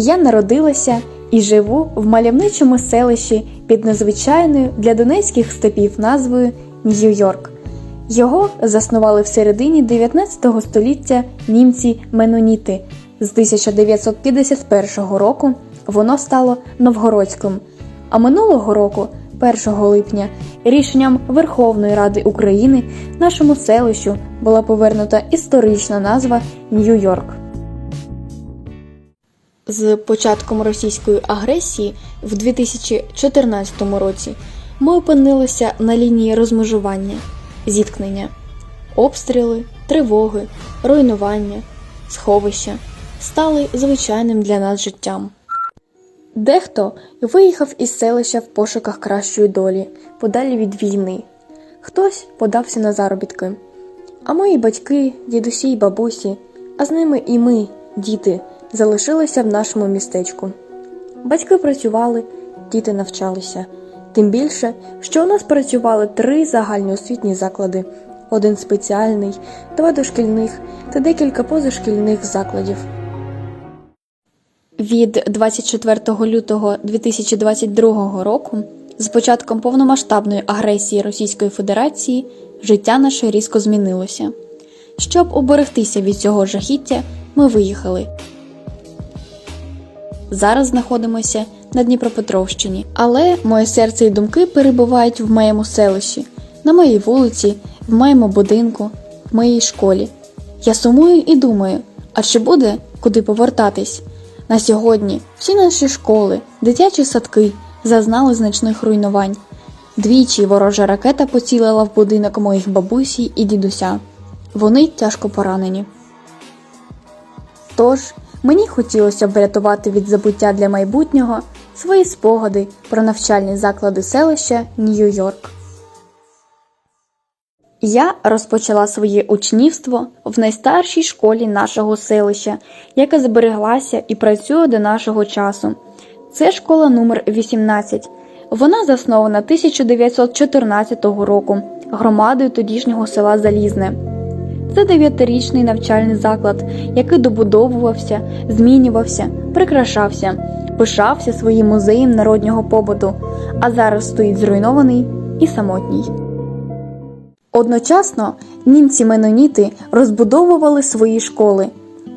Я народилася і живу в мальовничому селищі під незвичайною для донецьких степів назвою Нью-Йорк. Його заснували в середині 19 століття німці Меноніти. З 1951 року воно стало Новгородським. А минулого року, 1 липня, рішенням Верховної Ради України нашому селищу була повернута історична назва Нью-Йорк. З початком російської агресії в 2014 році ми опинилися на лінії розмежування, зіткнення, обстріли, тривоги, руйнування, сховища стали звичайним для нас життям. Дехто виїхав із селища в пошуках кращої долі, подалі від війни. Хтось подався на заробітки. А мої батьки, дідусі й бабусі, а з ними і ми, діти, залишилися в нашому містечку. Батьки працювали, діти навчалися. Тим більше, що у нас працювали три загальноосвітні заклади: один спеціальний, два дошкільних та декілька позашкільних закладів. Від 24 лютого 2022 року, з початком повномасштабної агресії Російської Федерації, життя наше різко змінилося. Щоб уберегтися від цього жахіття, ми виїхали. Зараз знаходимося на Дніпропетровщині, але моє серце і думки перебувають в моєму селищі, на моїй вулиці, в моєму будинку, в моїй школі. Я сумую і думаю, а чи буде куди повертатись? На сьогодні всі наші школи, дитячі садки зазнали значних руйнувань. Двічі ворожа ракета поцілила в будинок моїх бабусі і дідуся. Вони тяжко поранені. Тож мені хотілося б врятувати від забуття для майбутнього свої спогади про навчальні заклади селища Нью-Йорк. Я розпочала своє учнівство в найстаршій школі нашого селища, яка збереглася і працює до нашого часу. Це школа номер 18. Вона заснована 1914 року громадою тодішнього села Залізне. Це дев'ятирічний навчальний заклад, який добудовувався, змінювався, прикрашався, пишався своїм музеєм народнього побуту, а зараз стоїть зруйнований і самотній. Одночасно німці-меноніти розбудовували свої школи,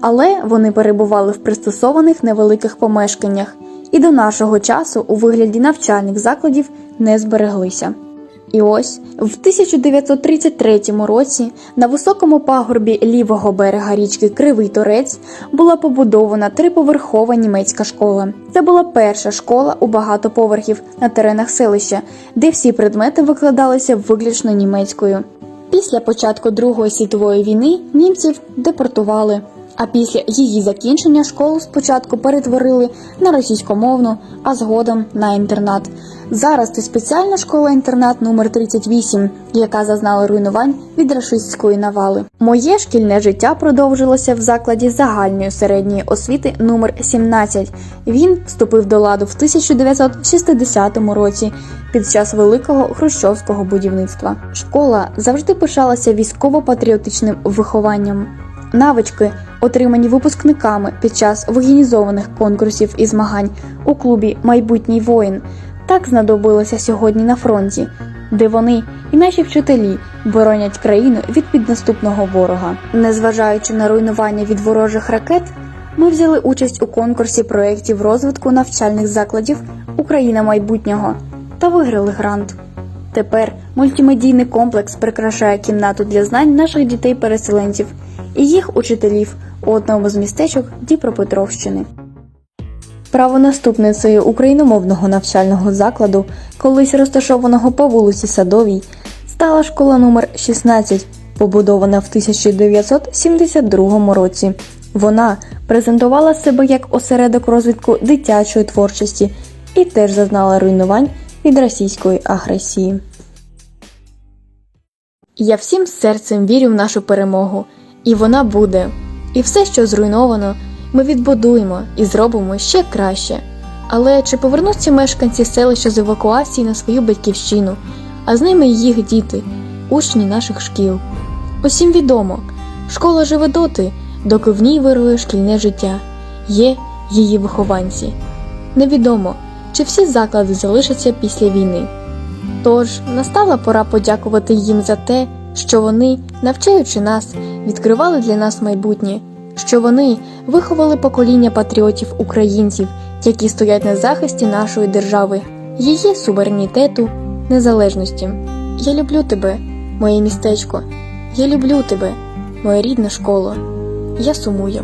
але вони перебували в пристосованих невеликих помешканнях і до нашого часу у вигляді навчальних закладів не збереглися. І ось в 1933 році на високому пагорбі лівого берега річки Кривий Торець була побудована триповерхова німецька школа. Це була перша школа у багато поверхів на теренах селища, де всі предмети викладалися виключно німецькою. Після початку Другої світової війни німців депортували. А після її закінчення школу спочатку перетворили на російськомовну, а згодом на інтернат. Зараз це спеціальна школа-інтернат номер 38 яка зазнала руйнувань від рашистської навали. Моє шкільне життя продовжилося в закладі загальної середньої освіти номер 17 Він вступив до ладу в 1960 році під час великого хрущовського будівництва. Школа завжди пишалася військово-патріотичним вихованням. Навички, отримані випускниками під час воєнізованих конкурсів і змагань у клубі Майбутній воїн, так знадобилися сьогодні на фронті, де вони і наші вчителі боронять країну від піднаступного ворога. Незважаючи на руйнування від ворожих ракет, ми взяли участь у конкурсі проєктів розвитку навчальних закладів Україна майбутнього та виграли грант. Тепер мультимедійний комплекс прикрашає кімнату для знань наших дітей-переселенців і їх учителів у одному з містечок Дніпропетровщини. Правонаступницею україномовного навчального закладу, колись розташованого по вулиці Садовій, стала школа номер 16, побудована в 1972 році. Вона презентувала себе як осередок розвитку дитячої творчості і теж зазнала руйнувань від російської агресії. Я всім серцем вірю в нашу перемогу, і вона буде. І все, що зруйновано, ми відбудуємо і зробимо ще краще. Але чи повернуться мешканці селища з евакуації на свою батьківщину, а з ними й їх діти, учні наших шкіл? Усім відомо, школа живе доти, доки в ній вирує шкільне життя. Є її вихованці. Невідомо, чи всі заклади залишаться після війни. Тож настала пора подякувати їм за те, що вони, навчаючи нас, відкривали для нас майбутнє, що вони виховали покоління патріотів українців, які стоять на захисті нашої держави, її суверенітету, незалежності. Я люблю тебе, моє містечко. Я люблю тебе, моя рідна школа. Я сумую.